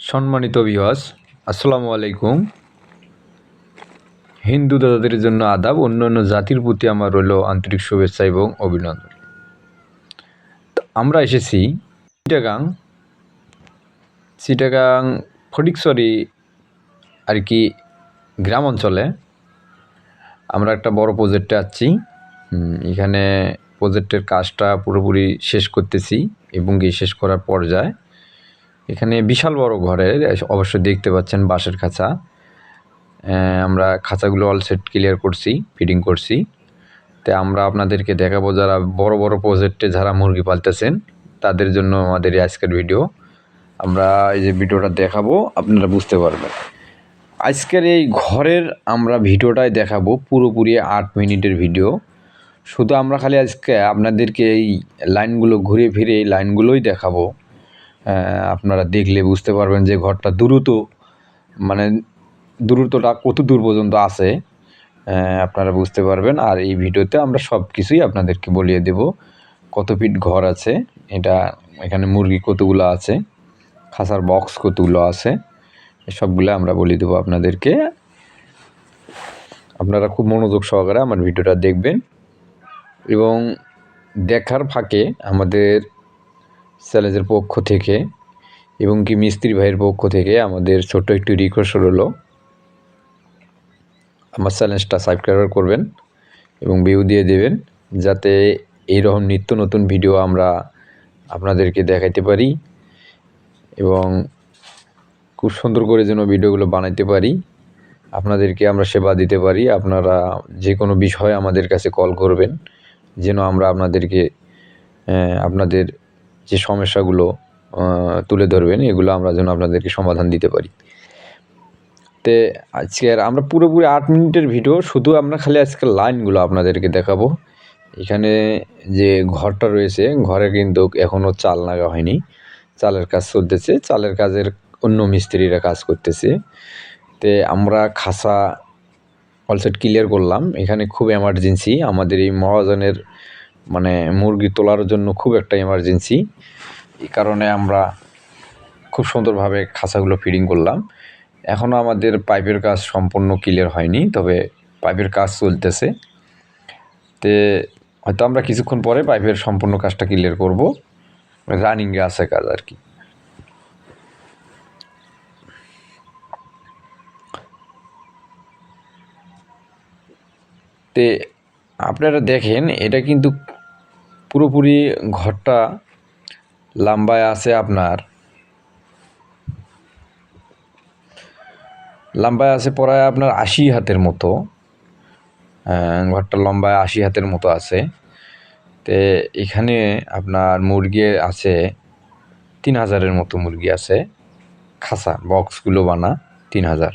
সম্মানিত বিহস আসসালামু আলাইকুম। হিন্দু দাদাদের জন্য আদাব, অন্যান্য জাতির প্রতি আমার রইল আন্তরিক শুভেচ্ছা এবং অভিনন্দন। আমরা এসেছি চিটাগাং। চিটাগাং ফটিকসরি আর কি গ্রাম অঞ্চলে। আমরা একটা বড় প্রজেক্টে আছি। এখানে প্রজেক্টের কাজটা পুরোপুরি শেষ করতেছি এবং কি শেষ করার পর্যায়ে এখানে বিশাল বড় ঘরের অবশ্যই দেখতে পাচ্ছেন বাঁশের খাঁচা। আমরা খাঁচাগুলো অল সেট ক্লিয়ার করছি ফিটিং করছি। তো আমরা আপনাদেরকে দেখাবো যারা বড় বড় প্রজেক্টে যারা মুরগি পালতেছেন, তাদের জন্য আমাদের আজকের ভিডিও আমরা এই যে ভিডিওটা দেখাবো, আপনারা বুঝতে পারবেন। আজকের এই ঘরের আমরা ভিডিওটাই দেখাবো পুরোপুরি আট মিনিটের ভিডিও শুধু আমরা খালি আজকে আপনাদেরকে এই লাইনগুলো ঘুরে ফিরে এই লাইনগুলোই দেখাবো। আপনারা দেখলে বুঝতে পারবেন যে ঘরটা দ্রুত মানে দূরত্বটা কত দূর পর্যন্ত আছে আপনারা বুঝতে পারবেন। আর এই ভিডিওতে আমরা সব কিছুই আপনাদেরকে বলিয়ে দেব। কত ফিট ঘর আছে, এটা এখানে মুরগি কতগুলো আছে, খাসার বক্স কতগুলো আছে সবগুলো আমরা বলে দেবো আপনাদেরকে। আপনারা খুব মনোযোগ সহকারে আমার ভিডিওটা দেখবেন। এবং দেখার ফাঁকে আমাদের স্যালেজের পক্ষ থেকে এবং কি মিস্ত্রি ভাইয়ের পক্ষ থেকে আমাদের ছোট্ট একটি রিকোয়েস্ট হলো, আমার চ্যালেঞ্জটা সাবস্ক্রাইব করবেন এবং ভিউ দিয়ে দেবেন যাতে এইরকম নিত্য নতুন ভিডিও আমরা আপনাদেরকে দেখাইতে পারি এবং খুব সুন্দর করে যেন ভিডিওগুলো বানাইতে পারি। আপনাদেরকে আমরা সেবা দিতে পারি। আপনারা যে কোনো বিষয়ে আমাদের কাছে কল করবেন, যেন আমরা আপনাদেরকে আপনাদের যে সমস্যাগুলো তুলে ধরবেন, এগুলো আমরা যেন আপনাদেরকে সমাধান দিতে পারি। তে আজকের আমরা পুরোপুরি আট মিনিটের ভিডিও, শুধু আমরা খালি আজকের লাইনগুলো আপনাদেরকে দেখাবো। এখানে যে ঘরটা রয়েছে, ঘরে কিন্তু এখনও চাল লাগা হয়নি। চালের কাজ চলতেছে, চালের কাজের অন্য মিস্ত্রিরা কাজ করতেছে। তে আমরা খাসা অলসেট ক্লিয়ার করলাম। এখানে খুব এমার্জেন্সি আমাদের এই মহাজনের মানে মুরগি তোলার জন্য খুব একটা এমার্জেন্সি এই কারণে আমরা খুব সুন্দরভাবে খাঁচাগুলো ফিডিং করলাম। এখনও আমাদের পাইপের কাজ সম্পূর্ণ ক্লিয়ার হয়নি, তবে পাইপের কাজ চলতেছে। তে হয়তো আমরা কিছুক্ষণ পরে পাইপের সম্পূর্ণ কাজটা ক্লিয়ার করব। রানিংয়ে আছে কাজ আর কি। তে আপনারা দেখেন, এটা কিন্তু পুরোপুরি ঘরটা লাম্বায় আছে আপনার। লাম্বায় আছে প্রায় আপনার আশি হাতের মতো। ঘরটা লম্বায় আশি হাতের মতো আছে। তে এখানে আপনার মুরগি আছে, তিন হাজারের মতো মুরগি আছে। খাসা, বক্সগুলো বানা, তিন হাজার।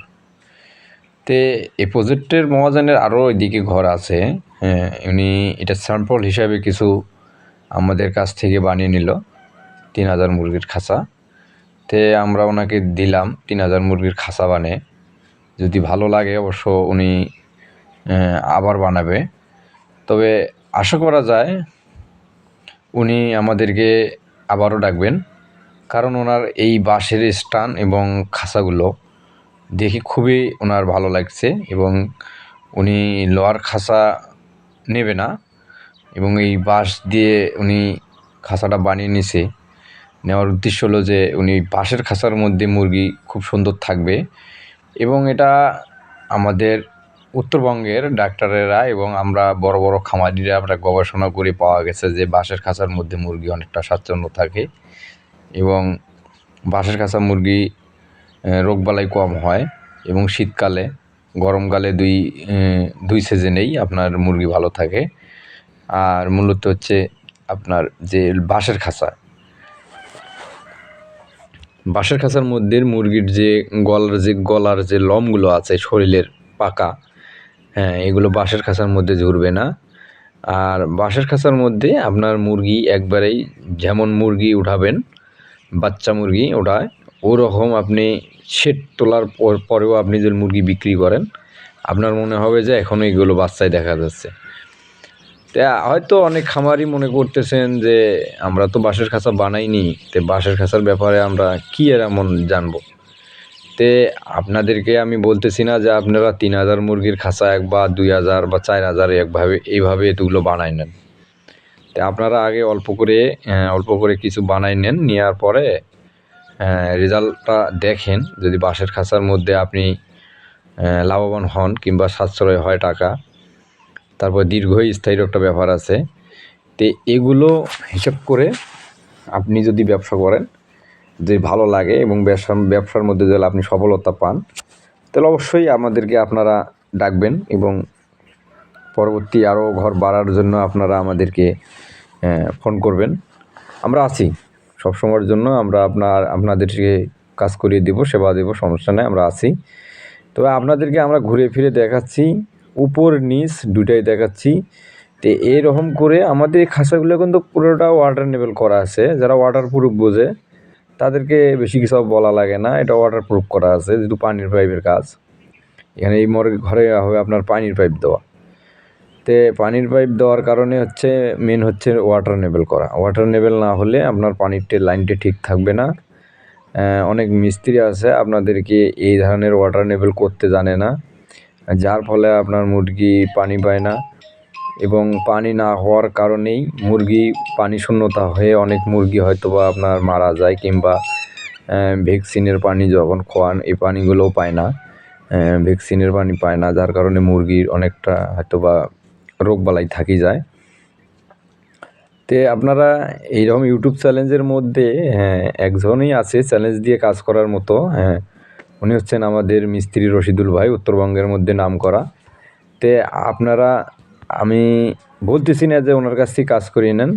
তে এই প্রজেক্টের মহাজানের আরও এদিকে ঘর আছে। হ্যাঁ উনি এটা স্যাম্পল হিসাবে কিছু আমাদের কাছ থেকে বানিয়ে নিল তিন হাজার মুরগির খাঁচা তে আমরা ওনাকে দিলাম তিন হাজার মুরগির খাঁচা বানে যদি ভালো লাগে অবশ্য উনি আবার বানাবে। তবে আশা করা যায় উনি আমাদেরকে আবারও ডাকবেন, কারণ ওনার এই বাঁশের স্টান এবং খাঁচাগুলো দেখে খুবই ওনার ভালো লাগছে এবং উনি লোহার খাঁচা নেবে না। এবং এই বাঁশ দিয়ে উনি খাঁচাটা বানিয়ে নিছে। নেওয়ার উদ্দেশ্য হলো যে উনি বাঁশের খাঁচার মধ্যে মুরগি খুব সুন্দর থাকবে এবং এটা আমাদের উত্তরবঙ্গের ডাক্তারেরা এবং আমরা বড় বড় খামারিরা আমরা গবেষণা করে পাওয়া গেছে যে বাঁশের খাঁচার মধ্যে মুরগি অনেকটা স্বাচ্ছন্দ্য থাকে এবং বাঁশের খাঁচা মুরগি রোগবালাই কম হয় এবং শীতকালে, গরমকালে দুই দুই সিজনেই আপনার মুরগি ভালো থাকে। আর মূলত হচ্ছে আপনার যে বাঁশের খাঁচা। বাঁশের খাঁচার মধ্যে মুরগির যে গলার যে গলার যে লমগুলো আছে শরীরের পাকা হ্যাঁ এগুলো বাঁশের খাঁচার মধ্যে ঝরবে না। আর বাঁশের খাঁচার মধ্যে আপনার মুরগি একবারেই যেমন মুরগি উঠাবেন, বাচ্চা মুরগি ওঠায়, ওরকম আপনি শেড তোলার পর, পরেও আপনি যদি মুরগি বিক্রি করেন, আপনার মনে হবে যে এখনও এগুলো বাচ্চায় দেখা যাচ্ছে। হয়তো অনেক খামারই মনে করতেছেন যে আমরা তো বাঁশের খাঁচা বানাইনি, তে বাঁশের খাঁচার ব্যাপারে আমরা কী এর এমন জানব? তে আপনাদেরকে আমি বলতেছি না যে আপনারা তিন হাজার মুরগির খাঁচা এক বা দুই হাজার বা চার হাজার একভাবে, এইভাবে এতগুলো বানাই নেন। তা আপনারা আগে অল্প করে অল্প করে কিছু বানাই নেন নেওয়ার পরে রেজাল্টটা দেখেন। যদি বাঁশের খাঁচার মধ্যে আপনি লাভবান হন কিংবা সাশ্রয় হয় টাকা তারপর দীর্ঘস্থায়ীর একটা ব্যাপার আছে। তো এগুলো হিসাব করে আপনি যদি ব্যবসা করেন যে ভালো লাগে এবং ব্যবসা, ব্যবসার মধ্যে যদি আপনি সফলতা পান, তাহলে অবশ্যই আমাদেরকে আপনারা ডাকবেন এবং পরবর্তী আরও ঘর বাড়ার জন্য আপনারা আমাদেরকে ফোন করবেন। আমরা আছি। সবসময়ের জন্য আমরা আপনার, আপনাদেরকে কাজ করিয়ে দেবো, সেবা দেবো, সমস্যা নেই, আমরা আছি। তবে আপনাদেরকে আমরা ঘুরে ফিরে দেখাচ্ছি। উপর, নিচ দুটাই দেখাচ্ছি। তো এরকম করে আমাদের এই খাঁচাগুলো কিন্তু পুরোটা ওয়াটার নেবেল করা আছে। যারা ওয়াটার প্রুফ বোঝে, তাদেরকে বেশি কিছু বলা লাগে না। এটা ওয়াটার প্রুফ করা আছে, যেহেতু পানির পাইপের কাজ। এখানে এই মর ঘরে হবে আপনার পানির পাইপ দেওয়া। তে পানির পাইপ দেওয়ার কারণে হচ্ছে মেন হচ্ছে ওয়াটার নেবেল করা। ওয়াটার নেবেল না হলে আপনার পানির লাইনটি ঠিক থাকবে না। অনেক মিস্ত্রি আছে, আপনাদেরকে এই ধরনের ওয়াটার নেবেল করতে জানে না। যার ফলে আপনার মুরগি পানি পায় না এবং পানি না হওয়ার কারণেই মুরগি পানি শূন্যতা হয়ে অনেক মুরগি হয়তো বা আপনার মারা যায় কিংবা ভ্যাকসিনের পানি যখন খোয়ান, এই পানিগুলোও পায় না। ভ্যাকসিনের পানি পায় না, যার কারণে মুরগির অনেকটা হয়তো বা রোগবালাই থাকি যায়। তে আপনারা এইরকম ইউটিউব চ্যালেঞ্জের মধ্যে হ্যাঁ একজনই আছে চ্যালেঞ্জ দিয়ে কাজ করার মতো হ্যাঁ উনি হচ্ছেন আমাদের মিস্ত্রি রশিদুল ভাই, উত্তরবঙ্গের মধ্যে নাম করা তে আপনারা, আমি বলতেছি না যে ওনার কাছ থেকে কাজ করিয়ে নেন।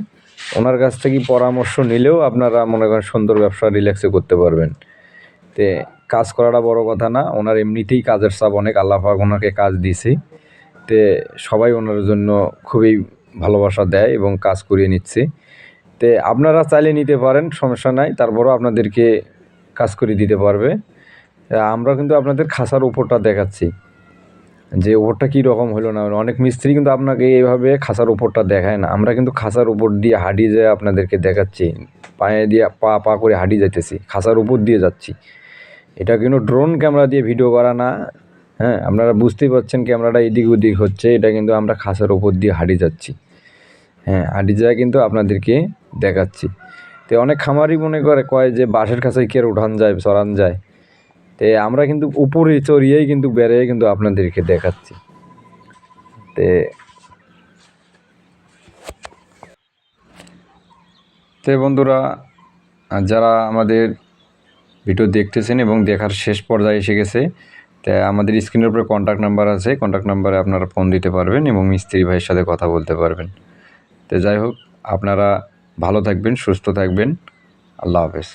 ওনার কাছ থেকে পরামর্শ নিলেও আপনারা মনে করেন সুন্দর ব্যবসা রিল্যাক্সে করতে পারবেন। তে কাজ করাটা বড় কথা না, ওনার এমনিতেই কাজের চাপ অনেক, আল্লাহ পাক ওনাকে কাজ দিয়েছে। তে সবাই ওনার জন্য খুবই ভালোবাসা দেয় এবং কাজ করিয়ে নিচ্ছে। তে আপনারা চাইলে নিতে পারেন, সমস্যা নাই, তারপরও আপনাদেরকে কাজ করে দিতে পারবে। আমরা কিন্তু আপনাদের খাসার উপরটা দেখাচ্ছি। যে ওপরটা কী রকম হলো না অনেক মিস্ত্রি কিন্তু আপনাকে এইভাবে খাসার উপরটা দেখায় না। আমরা কিন্তু খাসার উপর দিয়ে হাঁটি যেয়ে আপনাদেরকে দেখাচ্ছি। পায়ে দিয়ে পা পা করে হাঁটি যাইতেছি, খাসার উপর দিয়ে যাচ্ছি। এটা কিন্তু ড্রোন ক্যামেরা দিয়ে ভিডিও করা না হ্যাঁ? আপনারা বুঝতেই পারছেন ক্যামেরাটা এদিক ওদিক হচ্ছে, এটা কিন্তু আমরা খাসার উপর দিয়ে হাঁটি যাচ্ছি। হ্যাঁ হাঁটি যায় কিন্তু আপনাদেরকে দেখাচ্ছি। তো অনেক খামারই মনে করে, কয় যে বাঁশের কাছায় কে উঠান যায় চড়ান যায়। তে আমরা কিন্তু উপরে চড়িয়েই কিন্তু বেড়ে কিন্তু আপনাদেরকে দেখাচ্ছি। তে তে বন্ধুরা, যারা আমাদের ভিডিও দেখতেছেন এবং দেখার শেষ পর্যায়ে এসে গেছে, তা আমাদের স্ক্রিনের উপরে কন্ট্যাক্ট নাম্বার আছে কন্ট্যাক্ট নাম্বারে আপনারা ফোন দিতে পারবেন এবং মিস্ত্রি ভাইয়ের সাথে কথা বলতে পারবেন। তো যাই হোক, আপনারা ভালো থাকবেন, সুস্থ থাকবেন। আল্লাহ হাফেজ।